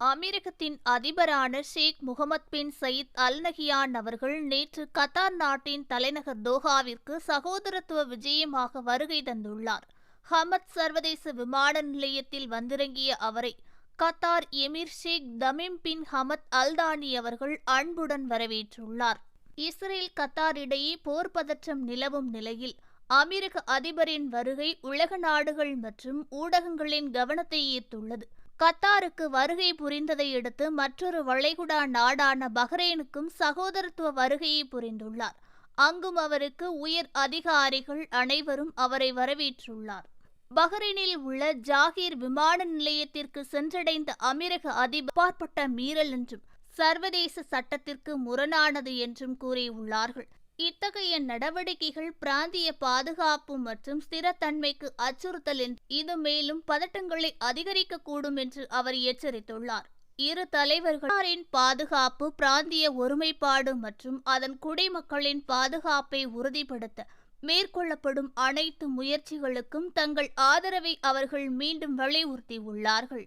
அமெரிக்கத்தின் அதிபரான Sheikh Mohammed bin Zayed Al Nahyan அவர்கள் நேற்று Qatar நாட்டின் தலைநகர் தோஹாவிற்கு சகோதரத்துவ விஜயமாக வருகை தந்துள்ளார். ஹமத் சர்வதேச விமான நிலையத்தில் வந்திறங்கிய அவரை Qatar emir Sheikh Tamim bin Hamad Al Thani அவர்கள் அன்புடன் வரவேற்றுள்ளார். இஸ்ரேல் கத்தார் இடையே போர் பதற்றம் நிலவும் நிலையில் அமெரிக்க அதிபரின் வருகை உலக நாடுகள் மற்றும் ஊடகங்களின் கவனத்தை ஈர்த்துள்ளது. கத்தாருக்கு வருகை புரிந்ததையடுத்து மற்றொரு வளைகுடா நாடான பஹ்ரைனுக்கும் சகோதரத்துவ வருகையை புரிந்துள்ளார். அங்கும் அவருக்கு உயர் அதிகாரிகள் அனைவரும் அவரை வரவேற்றுள்ளார். பஹ்ரைனில் உள்ள ஜாகீர் விமான நிலையத்திற்கு சென்றடைந்த அமீரக அதிபர் அப்பாற்பட்ட மீறல் என்றும் சர்வதேச சட்டத்திற்கு முரணானது என்றும் கூறியுள்ளார்கள். இத்தகைய நடவடிக்கைகள் பிராந்திய பாதுகாப்பு மற்றும் ஸ்திரத்தன்மைக்கு அச்சுறுத்தல் என்று இது மேலும் பதட்டங்களை அதிகரிக்கக்கூடும் என்று அவர் எச்சரித்துள்ளார். இரு தலைவர்களின் பாதுகாப்பு பிராந்திய ஒருமைப்பாடு மற்றும் அதன் குடிமக்களின் பாதுகாப்பை உறுதிப்படுத்த மேற்கொள்ளப்படும் அனைத்து முயற்சிகளுக்கும் தங்கள் ஆதரவை அவர்கள் மீண்டும் வலியுறுத்தியுள்ளார்கள்.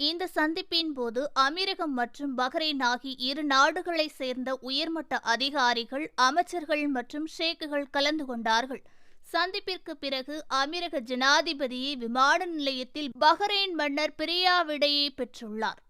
இந்த சந்திப்பின் போது அமீரகம் மற்றும் பஹ்ரைன் ஆகிய இரு நாடுகளைச் சேர்ந்த உயர்மட்ட அதிகாரிகள் அமைச்சர்கள் மற்றும் ஷேக்குகள் கலந்து கொண்டார்கள். சந்திப்பிற்கு பிறகு அமீரக ஜனாதிபதியை விமான நிலையத்தில் பஹ்ரைன் மன்னர் பிரியாவிடையை பெற்றுள்ளார்.